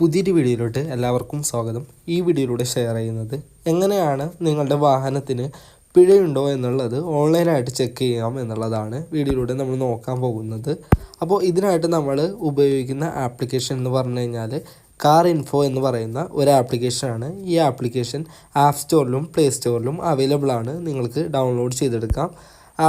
പുതിയൊരു വീഡിയോയിലോട്ട് എല്ലാവർക്കും സ്വാഗതം. ഈ വീഡിയോയിലൂടെ ഷെയർ ചെയ്യുന്നത് എങ്ങനെയാണ് നിങ്ങളുടെ വാഹനത്തിന് പിഴയുണ്ടോ എന്നുള്ളത് ഓൺലൈനായിട്ട് ചെക്ക് ചെയ്യാം എന്നുള്ളതാണ് വീഡിയോയിലൂടെ നമ്മൾ നോക്കാൻ പോകുന്നത്. അപ്പോൾ ഇതിനായിട്ട് നമ്മൾ ഉപയോഗിക്കുന്ന ആപ്ലിക്കേഷൻ എന്ന് പറഞ്ഞു കഴിഞ്ഞാൽ കാർ ഇൻഫോ എന്ന് പറയുന്ന ഒരു ആപ്ലിക്കേഷനാണ് ഈ ആപ്ലിക്കേഷൻ ആപ്പ് സ്റ്റോറിലും പ്ലേ സ്റ്റോറിലും അവൈലബിൾ ആണ്. നിങ്ങൾക്ക് ഡൗൺലോഡ് ചെയ്തെടുക്കാം.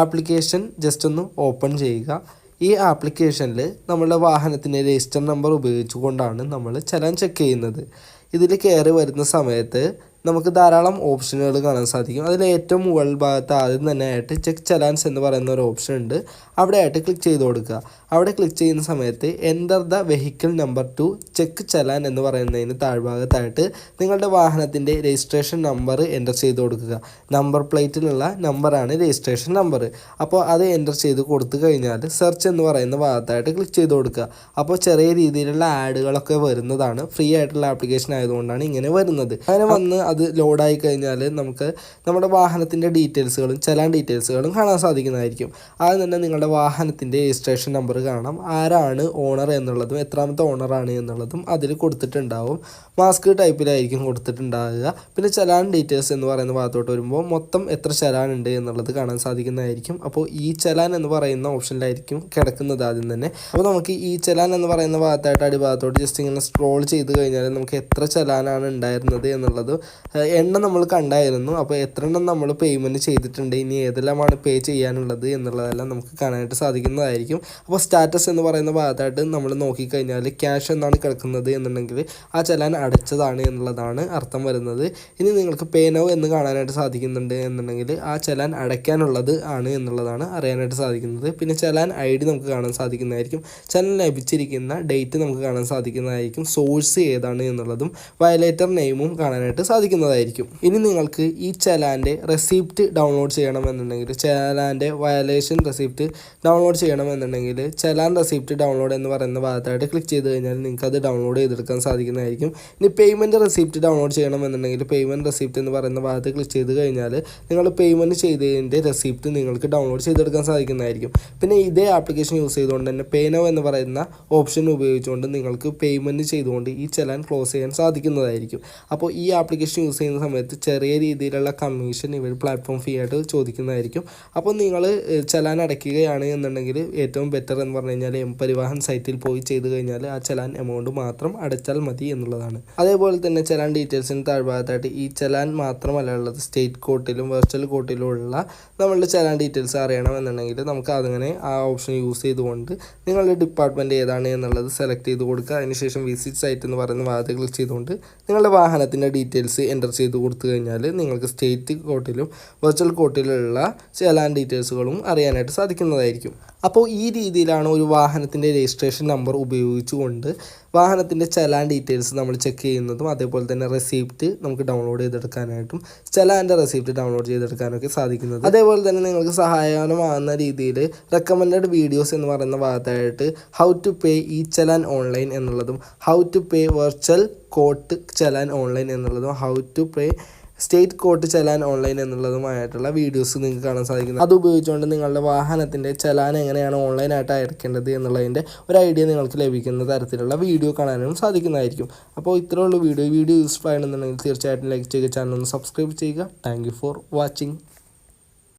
ആപ്ലിക്കേഷൻ ജസ്റ്റ് ഒന്ന് ഓപ്പൺ ചെയ്യുക. ഈ ആപ്ലിക്കേഷനിൽ നമ്മളുടെ വാഹനത്തിന്റെ രജിസ്റ്റർ നമ്പർ ഉപയോഗിച്ചുകൊണ്ടാണ് നമ്മൾ ചലൻ ചെക്ക് ചെയ്യുന്നത്. ഇതിൽ കയറി വരുന്ന സമയത്ത് നമുക്ക് ധാരാളം ഓപ്ഷനുകൾ കാണാൻ സാധിക്കും. അതിൽ ഏറ്റവും മുകൾ ഭാഗത്ത് ആദ്യം തന്നെ ആയിട്ട് ചെക്ക് ചലാൻസ് എന്ന് പറയുന്ന ഒരു ഓപ്ഷൻ ഉണ്ട്. അവിടെ ആയിട്ട് ക്ലിക്ക് ചെയ്ത് കൊടുക്കുക. അവിടെ ക്ലിക്ക് ചെയ്യുന്ന സമയത്ത് enter the vehicle number to check challan എന്ന് പറയുന്നതിന് താഴ്ഭാഗത്തായിട്ട് നിങ്ങളുടെ വാഹനത്തിന്റെ രജിസ്ട്രേഷൻ നമ്പർ എന്റർ ചെയ്ത് കൊടുക്കുക. നമ്പർ പ്ലേറ്റിലുള്ള നമ്പറാണ് രജിസ്ട്രേഷൻ നമ്പർ അപ്പോൾ അത് എന്റർ ചെയ്ത് കൊടുത്തു കഴിഞ്ഞാൽ സെർച്ച് എന്ന് പറയുന്ന ഭാഗത്തായിട്ട് ക്ലിക്ക് ചെയ്ത് കൊടുക്കുക. അപ്പോൾ ചെറിയ രീതിയിലുള്ള ആഡുകളൊക്കെ വരുന്നതാണ്. ഫ്രീ ആയിട്ടുള്ള ആപ്ലിക്കേഷൻ ആയതുകൊണ്ടാണ് ഇങ്ങനെ വരുന്നത്. അങ്ങനെ വന്ന് അത് ലോഡായി കഴിഞ്ഞാൽ നമുക്ക് നമ്മുടെ വാഹനത്തിന്റെ ഡീറ്റെയിൽസുകളും ചലാൻ ഡീറ്റെയിൽസുകളും കാണാൻ സാധിക്കുന്നതായിരിക്കും. ആദ്യം തന്നെ നിങ്ങളുടെ വാഹനത്തിന്റെ രജിസ്ട്രേഷൻ നമ്പർ കാണാം ആരാണ് ഓണർ എന്നുള്ളതും എത്രാമത്തെ ഓണറാണ് എന്നുള്ളതും അതിൽ കൊടുത്തിട്ടുണ്ടാവും. മാസ്ക് ടൈപ്പിലായിരിക്കും കൊടുത്തിട്ടുണ്ടാവുക. പിന്നെ ചലാൻ ഡീറ്റെയിൽസ് എന്ന് പറയുന്ന ഭാഗത്തോട്ട് വരുമ്പോൾ മൊത്തം എത്ര ചലാൻ ഉണ്ട് എന്നുള്ളത് കാണാൻ സാധിക്കുന്നതായിരിക്കും. അപ്പോൾ ഈ ചലാൻ എന്ന് പറയുന്ന ഓപ്ഷനിലായിരിക്കും കിടക്കുന്നത് ആദ്യം തന്നെ. അപ്പോൾ നമുക്ക് ഈ ചലാൻ എന്ന് പറയുന്ന ഭാഗത്തായിട്ട് അടിഭാഗത്തോട്ട് ജസ്റ്റ് ഇങ്ങനെ സ്ക്രോൾ ചെയ്ത് കഴിഞ്ഞാൽ നമുക്ക് എത്ര ചലാനാണ് ഉണ്ടായിരുന്നത് എന്നുള്ളത് എണ്ണം നമ്മൾ കണ്ടായിരുന്നു. അപ്പോൾ എത്ര എണ്ണം നമ്മൾ പേയ്മെന്റ് ചെയ്തിട്ടുണ്ട്? ഇനി ഏതെല്ലാമാണ് പേ ചെയ്യാനുള്ളത് എന്നുള്ളതെല്ലാം നമുക്ക് കാണാനായിട്ട് സാധിക്കുന്നതായിരിക്കും. അപ്പോൾ സ്റ്റാറ്റസ് എന്ന് പറയുന്ന ഭാഗത്തായിട്ട് നമ്മൾ നോക്കിക്കഴിഞ്ഞാൽ ക്യാഷ് എന്നാണ് കിടക്കുന്നത് എന്നുണ്ടെങ്കിൽ ആ ചെലാൻ അടച്ചതാണ് എന്നുള്ളതാണ് അർത്ഥം വരുന്നത്. ഇനി നിങ്ങൾക്ക് പേ നൗ എന്ന് കാണാനായിട്ട് സാധിക്കുന്നുണ്ട് എന്നുണ്ടെങ്കിൽ ആ ചെലാൻ അടയ്ക്കാനുള്ളത് ആണ് എന്നുള്ളതാണ് അറിയാനായിട്ട് സാധിക്കുന്നത്. പിന്നെ ചെലാൻ ഐ ഡി നമുക്ക് കാണാൻ സാധിക്കുന്നതായിരിക്കും. ചലാൻ ലഭിച്ചിരിക്കുന്ന ഡേറ്റ് നമുക്ക് കാണാൻ സാധിക്കുന്നതായിരിക്കും. സോഴ്സ് ഏതാണ് എന്നുള്ളതും വയലേറ്റർ നെയിമും കാണാനായിട്ട് സാധിക്കുന്നതായിരിക്കും ഇനി നിങ്ങൾക്ക് ഈ ചലാന്റെ റെസിപ്റ്റ് ഡൗൺലോഡ് ചെയ്യണമെന്നുണ്ടെങ്കിൽ ചലാന്റെ വയലേഷൻ റെസിപ്റ്റ് ഡൗൺലോഡ് ചെയ്യണമെന്നുണ്ടെങ്കിൽ ചലാൻ റെസിപ്റ്റ് ഡൗൺലോഡ് എന്ന് പറയുന്ന ഭാഗത്തായിട്ട് ക്ലിക്ക് ചെയ്ത് കഴിഞ്ഞാൽ നിങ്ങൾക്ക് അത് ഡൗൺലോഡ് ചെയ്തെടുക്കാൻ സാധിക്കുന്നതായിരിക്കും. ഇനി പേയ്മെന്റ് റെസിപ്റ്റ് ഡൗൺലോഡ് ചെയ്യണമെന്നുണ്ടെങ്കിൽ പേയ്മെന്റ് റെസിപ്റ്റ് എന്ന് പറയുന്ന ഭാഗത്ത് ക്ലിക്ക് ചെയ്ത് കഴിഞ്ഞാൽ നിങ്ങൾ പേയ്മെന്റ് ചെയ്തതിന്റെ റെസിപ്റ്റ് നിങ്ങൾക്ക് ഡൗൺലോഡ് ചെയ്തെടുക്കാൻ സാധിക്കുന്നതായിരിക്കും. പിന്നെ ഇതേ ആപ്ലിക്കേഷൻ യൂസ് ചെയ്തുകൊണ്ട് തന്നെ പേനോ എന്ന് പറയുന്ന ഓപ്ഷൻ ഉപയോഗിച്ചുകൊണ്ട് നിങ്ങൾക്ക് പേയ്മെന്റ് ചെയ്തുകൊണ്ട് ഈ ചലാൻ ക്ലോസ് ചെയ്യാൻ സാധിക്കുന്നതായിരിക്കും. അപ്പോൾ ഈ ആപ്ലിക്കേഷൻ യൂസ് ചെയ്യുന്ന സമയത്ത് ചെറിയ രീതിയിലുള്ള കമ്മീഷൻ ഇവർ പ്ലാറ്റ്ഫോം ഫീ ആയിട്ട് ചോദിക്കുന്നതായിരിക്കും. അപ്പോൾ നിങ്ങൾ ചലാൻ അടയ്ക്കുകയാണ് എന്നുണ്ടെങ്കിൽ ഏറ്റവും ബെറ്റർ എന്ന് പറഞ്ഞു കഴിഞ്ഞാൽ എം പരിവാഹൻ സൈറ്റിൽ പോയി ചെയ്ത് കഴിഞ്ഞാൽ ആ ചലാൻ എമൗണ്ട് മാത്രം അടച്ചാൽ മതി എന്നുള്ളതാണ്. അതേപോലെ തന്നെ ചലാൻ ഡീറ്റെയിൽസിന് താഴ്ഭാഗത്തായിട്ട് ഈ ചലാൻ മാത്രമല്ല ഉള്ളത് സ്റ്റേറ്റ് കോർട്ടിലും വെർച്വൽ കോർട്ടിലും ഉള്ള നമ്മളുടെ ചലാൻ ഡീറ്റെയിൽസ് അറിയണം എന്നുണ്ടെങ്കിൽ നമുക്ക് അതങ്ങനെ ആ ഓപ്ഷൻ യൂസ് ചെയ്തുകൊണ്ട് നിങ്ങളുടെ ഡിപ്പാർട്ട്മെന്റ് ഏതാണ് എന്നുള്ളത് സെലക്ട് ചെയ്ത് കൊടുക്കുക. അതിനുശേഷം വിസിറ്റ് സൈറ്റ് എന്ന് പറയുന്ന ഭാഗത്ത് ക്ലിക്ക് ചെയ്തുകൊണ്ട് നിങ്ങളുടെ വാഹനത്തിന്റെ ഡീറ്റെയിൽസ് എന്റർ ചെയ്ത് കൊടുത്തു കഴിഞ്ഞാൽ നിങ്ങൾക്ക് സ്റ്റേറ്റ് കോട്ടിലും വെർച്വൽ കോട്ടിലുള്ള ചെലാൻ ഡീറ്റെയിൽസുകളും അറിയാനായിട്ട് സാധിക്കുന്നതായിരിക്കും. അപ്പോൾ ഈ രീതിയിലാണ് ഒരു വാഹനത്തിന്റെ രജിസ്ട്രേഷൻ നമ്പർ ഉപയോഗിച്ചുകൊണ്ട് വാഹനത്തിന്റെ ചലാൻ ഡീറ്റെയിൽസ് നമ്മൾ ചെക്ക് ചെയ്യുന്നതും അതേപോലെ തന്നെ റെസിപ്റ്റ് നമുക്ക് ഡൗൺലോഡ് ചെയ്തെടുക്കാനായിട്ടും ചലാന്റെ റെസിപ്റ്റ് ഡൗൺലോഡ് ചെയ്തെടുക്കാനൊക്കെ സാധിക്കുന്നത്. അതേപോലെ തന്നെ നിങ്ങൾക്ക് സഹായകരമാകുന്ന രീതിയിൽ റെക്കമെൻഡഡ് വീഡിയോസ് എന്ന് പറയുന്ന ഭാഗത്തായിട്ട് how to pay E challan online എന്നുള്ളതും how to pay virtual court challan online എന്നുള്ളതും how to pay state court challan online എന്നുള്ളതുമായിട്ടുള്ള videos നിങ്ങൾക്ക് കാണാൻ സാധിക്കുന്നത്. അത് ഉപയോഗിച്ചുകൊണ്ട് നിങ്ങളുടെ വാഹനത്തിന്റെ ചലാൻ എങ്ങനെയാണ് ഓൺലൈനായിട്ട് അയക്കേണ്ടത് എന്നുള്ളതിന്റെ ഒരു ഐഡിയ നിങ്ങൾക്ക് ലഭിക്കുന്ന തരത്തിലുള്ള വീഡിയോ കാണാനും സാധിക്കുന്നതായിരിക്കും. അപ്പോൾ ഇത്രയുള്ള വീഡിയോ. വീഡിയോ യൂസ്ഫുൾ ആണെന്നുണ്ടെങ്കിൽ തീർച്ചയായിട്ടും ലൈക്ക് ചെയ്യുക ചാനൽ ഒന്ന് സബ്സ്ക്രൈബ് ചെയ്യുക. Thank for watching